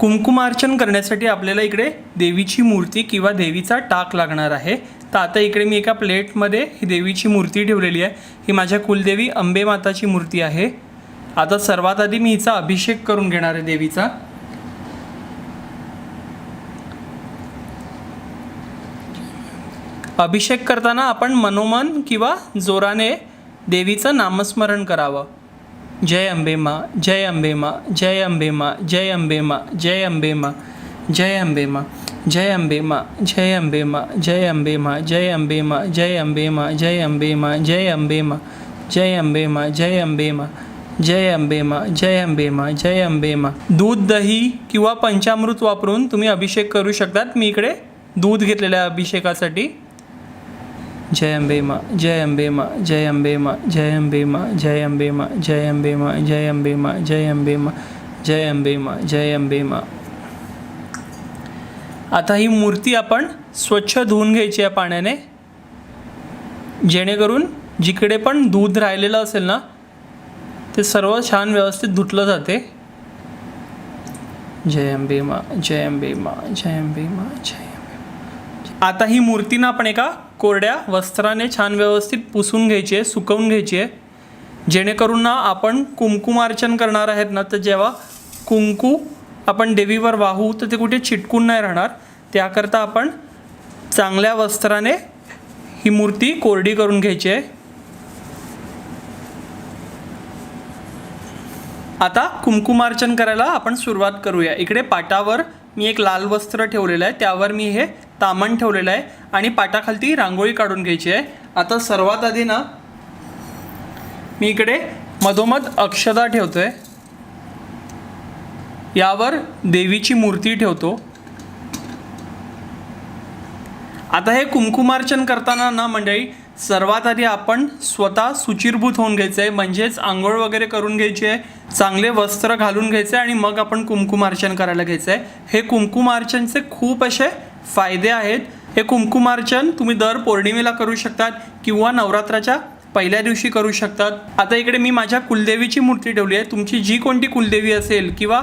कुंकुमार्चन करण्यासाठी आपल्याला इकडे देवीची मूर्ती किंवा देवीचा टाक लागणार आहे. तर आता इकडे मी एका प्लेटमध्ये ही देवीची मूर्ती ठेवलेली आहे. ही माझ्या कुलदेवी अंबे माताची मूर्ती आहे. आता सर्वात आधी मी हिचा अभिषेक करून घेणार आहे देवीचा. अभिषेक करताना आपण मनोमन किंवा जोराने देवीचं नामस्मरण करावं. जय अंबे मा जय अंबे मा जय अंबे मा जय अंबे मा जय अंबे मा जय अंबे मा जय अंबे मा जय अंबे मा जय अंबे मा जय अंबे मा जय अंबे मा जय अंबे मा जय अंबे मा जय अंबे मा जय अंबे मा जय अंबे मा जय अंबे मा जय अंबे मा दूध दही किंवा पंचामृत वापरून तुम्ही अभिषेक करू शकतात मी इकडे दूध घेतलेल्या अभिषेकासाठी जय अंबे मा जय अंबे मा जय अंबे मा जय अंबे मा जय अंबे मा जय अंबे मा जय अंबे जय अंबे जय अंबे जय अंबे आता ही मूर्ती आपण स्वच्छ धुवून घ्यायची आहे पाण्याने जेणेकरून जिकडे पण दूध राहिलेलं असेल ना ते सर्व छान व्यवस्थित धुतलं जाते जय अंबे मा जय अंबे मा जय अंबे जय अंबे आता ही मूर्ती ना आपण एका कोरड्या वस्त्राने छान व्यवस्थित पुसून घ्यायची आहे सुकवून घ्यायची. आहे जेणेकरून ना आपण कुंकुमार्चन करणार आहेत ना तर जेव्हा कुंकू आपण देवीवर वाहू तर ते कुठे चिटकून नाही राहणार. त्याकरता आपण चांगल्या वस्त्राने ही मूर्ती कोरडी करून घ्यायची आहे. आता कुंकुमार्चन करायला आपण सुरुवात करूया. इकडे पाटावर मी एक लाल वस्त्र ठेवलेलं आहे. त्यावर मी हे तामण ठेवलेलं आहे आणि पाटाखालती रांगोळी काढून घ्यायची आहे. आता सर्वात आधी ना मी इकडे मधोमध अक्षदा ठेवतो आहे यावर देवीची मूर्ती ठेवतो. आता हे कुंकुमार्चन करताना ना मंडळी सर्वात आधी आपण स्वतः सुचिरभूत होऊन घ्यायचं आहे. म्हणजेच आंघोळ वगैरे करून घ्यायची आहे चांगले वस्त्र घालून घ्यायचे आणि मग आपण कुंकुमार्चन करायला घ्यायचं आहे. हे कुंकुमार्चनचे खूप असे फायदे आहेत. हे कुंकुमार्चन तुम्ही दर पौर्णिमेला करू शकतात किंवा नवरात्राच्या पहिल्या दिवशी करू शकतात. आता इकडे मी माझ्या कुलदेवीची मूर्ती ठेवली आहे. तुमची जी कोणती कुलदेवी असेल किंवा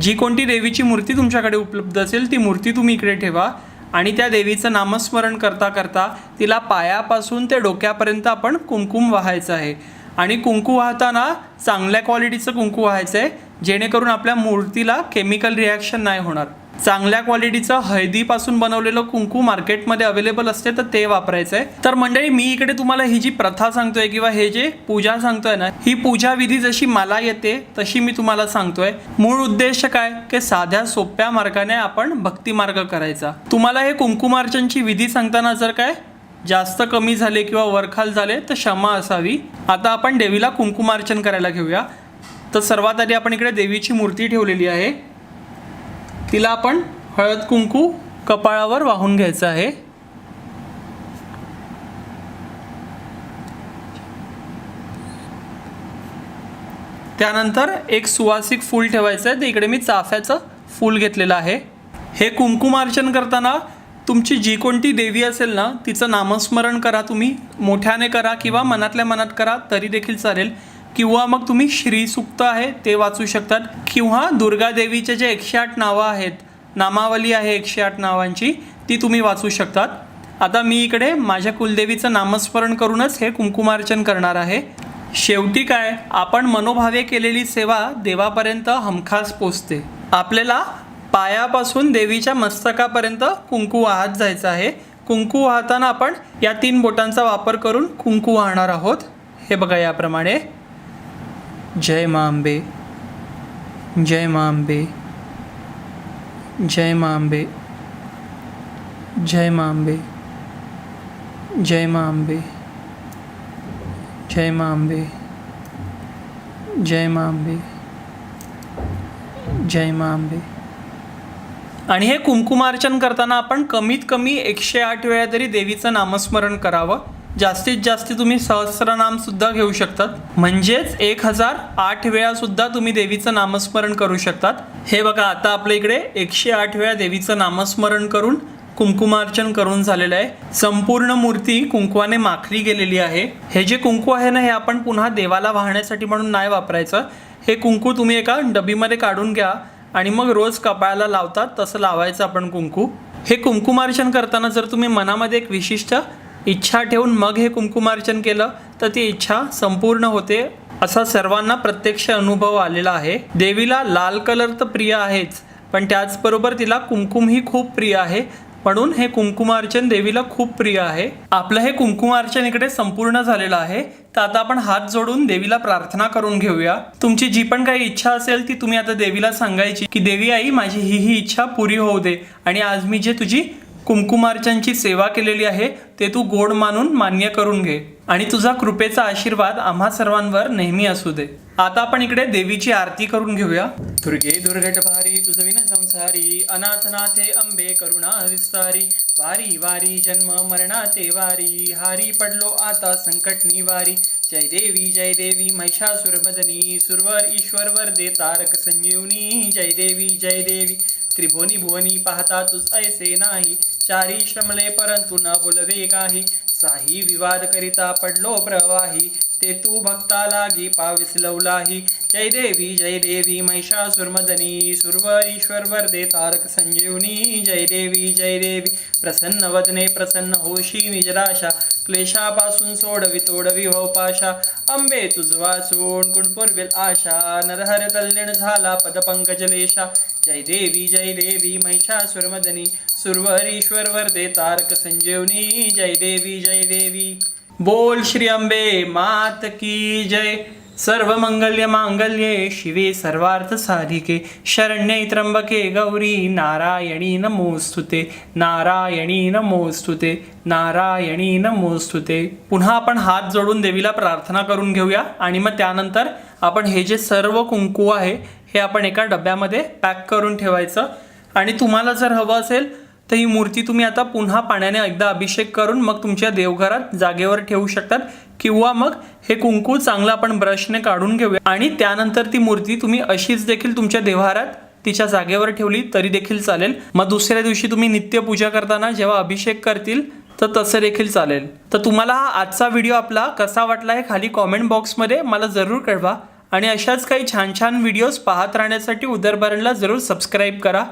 जी कोणती देवीची मूर्ती तुमच्याकडे उपलब्ध असेल ती मूर्ती तुम्ही इकडे ठेवा आणि त्या देवीचं नामस्मरण करता करता तिला पायापासून ते डोक्यापर्यंत आपण कुंकुम वाहायचं आहे. आणि कुंकू वाहताना चांगल्या क्वालिटीचं कुंकू व्हायचं आहे जेणेकरून आपल्या मूर्तीला केमिकल रिॲक्शन नाही होणार. चांगल्या क्वालिटीचं हळदीपासून बनवलेलं कुंकू मार्केटमध्ये अवेलेबल असते तर ते वापरायचं आहे तर मंडळी मी इकडे तुम्हाला ही जी प्रथा सांगतोय किंवा हे जे पूजा सांगतोय ना ही पूजा विधी जशी मला येते तशी मी तुम्हाला सांगतोय. मूळ उद्देश काय? की साध्या सोप्या मार्गाने आपण भक्ती मार्ग करायचा. तुम्हाला हे कुंकुमार्चनची विधी सांगताना जर काय जास्त कमी झाले किंवा वरखाल झाले तर क्षमा असावी. आता आपण देवीला कुंकुमार्चन करायला घेऊया. तर सर्वात आधी आपण इकडे देवीची मूर्ती ठेवलेली आहे. तिला आपण हळद कुंकू कपाळावर वाहून घ्यायचं आहे. त्यानंतर एक सुवासिक फूल ठेवायचं आहे. तर इकडे मी चाफ्याचं फूल घेतलेलं आहे. हे कुंकुमार्चन करताना तुमची जी कोणती देवी असेल ना तिचं नामस्मरण करा तुम्ही. मोठ्याने करा किंवा मनातल्या मनात करा तरी देखील चालेल. किंवा मग तुम्ही श्रीसुक्त आहे ते वाचू शकतात. किंवा दुर्गा देवीचे जे एकशे आठ नावं आहेत नामावली आहे एकशे आठ नावांची ती तुम्ही वाचू शकतात. आता मी इकडे माझ्या कुलदेवीचं नामस्मरण करूनच हे कुंकुमार्चन करणार आहे. शेवटी काय? आपण मनोभावे केलेली सेवा देवापर्यंत हमखास पोचते. आपल्याला पायापासून देवीच्या मस्तकापर्यंत कुंकू वाहत जायचं आहे. कुंकू वाहताना आपण या तीन बोटांचा वापर करून कुंकू वाहणार आहोत. हे बघा याप्रमाणे. जय मा आंबे जय मांबे जय मांबे जय मांबे जय मा आंबे जय मा आंबे जय मा आंबे जय मा आंबे आणि हे कुंकुमार्चन करताना आपण कमीत कमी एकशे आठ वेळा तरी देवीचं नामस्मरण करावं. जास्तीत जास्त तुम्ही सहस्रनाम सुद्धा घेऊ शकतात. म्हणजेच एक हजार आठ वेळा सुद्धा तुम्ही देवीचं नामस्मरण करू शकतात. हे बघा आता आपल्या इकडे एकशे आठ वेळा देवीचं नामस्मरण करून कुंकुमार्चन करून झालेलं आहे. संपूर्ण मूर्ती कुंकवाने माखली गेलेली आहे. हे जे कुंकू आहे ना हे आपण पुन्हा देवाला वाहण्यासाठी म्हणून नाही वापरायचं. हे कुंकू तुम्ही एका डबीमध्ये काढून घ्या आणि मग रोज कपाळाला लावतात तसं लावायचं आपण कुंकू. हे कुंकुमार्चन करताना जर तुम्ही मनामध्ये एक विशिष्ट इच्छा ठेवून मग हे कुंकुमार्चन केलं तर ती इच्छा संपूर्ण होते असा सर्वांना प्रत्यक्ष अनुभव आलेला आहे. देवीला लाल कलर तर प्रिय आहेच पण त्याचबरोबर तिला कुंकुमही खूप प्रिय आहे. म्हणून हे कुंकुमार्चन देवीला खूप प्रिय आहे. आपलं हे कुंकुमार्चन इकडे संपूर्ण झालेलं आहे. तर आता आपण हात जोडून देवीला प्रार्थना करून घेऊया. तुमची जी पण काही इच्छा असेल ती तुम्ही आता देवीला सांगायची की देवी आई माझी ही ही इच्छा पुरी होऊ दे. आणि आज मी जे तुझी कुंकुमार्चनची सेवा केलेली आहे ते तू गोड मानून मान्य करून घे. आणि तुझा कृपेचा आशीर्वाद आम्हा सर्वांवर नेहमी असू दे. आता आपण इकडे देवीची आरती करून घेऊया. दुर्गे दुर्घट भारी तुझ विन संसारी अनाथनाथे अंबे करुणा विस्तारी. वारी वारी जन्म मरणाते वारी. हारी पडलो आता संकट निवारी. जय देवी जय देवी महिषासुरमदनी सुरवर ईश्वर वर दे तारक संजीवनी. जय देवी जय देवी. त्रिभुवनी भुवनी पाहता तुझ ऐसे नाही. चारी श्रमले परंतु न बोलवे काही. साही विवाद करिता पडलो प्रवाही. ते तू भक्ता लागी पाविस लवलाही जय देवी जय देवी महिषासुरमदनी सुरवर ईश्वर वरदे तारक संजीवनी. जय देवी जय देवी प्रसन्न वदने प्रसन्न होशी निजराशा. क्लेशापासून सोडवी तोडवी भवपाशा अंबे तुझ वाचून कुणपुरवेल आशा. नरहर तल्लीण झाला पदपंकजलेशा. जय देवी जय देवी महिषासुरमदनी सुरवरीश्वर वरदे तारक संजीवनी जय देवी जय देवी. बोल श्री अंबे मात की जय. सर्व मंगल्य मांगल्ये शिवे सर्वार्थ साधिके. शरण्ये त्र्यंबके गौरी नारायणी नमोस्तुते. नारायणी नमोस्तुते नारायणी नमोस्तुते. पुन्हा आपण हात जोडून देवीला प्रार्थना करून घेऊया आणि मग त्यानंतर आपण हे जे सर्व कुंकू आहे हे आपण एका डब्यामध्ये पॅक करून ठेवायचं. आणि तुम्हाला जर हवं असेल तर ही मूर्ती तुम्ही आता पुन्हा पाण्याने एकदा अभिषेक करून मग तुमच्या देवघरात जागेवर ठेवू शकतात. किंवा मग हे कुंकू चांगलं आपण ब्रशने काढून घेऊया. आणि त्यानंतर ती मूर्ती तुम्ही अशीच देखील तुमच्या देव्हारात तिच्या जागेवर ठेवली तरी देखील चालेल. मग दुसऱ्या दिवशी तुम्ही नित्य पूजा करताना जेव्हा अभिषेक करतील तर तसं देखील चालेल. तर तुम्हाला हा आजचा व्हिडिओ आपला कसा वाटला आहे खाली कॉमेंट बॉक्समध्ये मला जरूर कळवा. आणि अशाच काही छान छान व्हिडिओज पाहत राहण्यासाठी उदरभरणला जरूर सबस्क्राईब करा.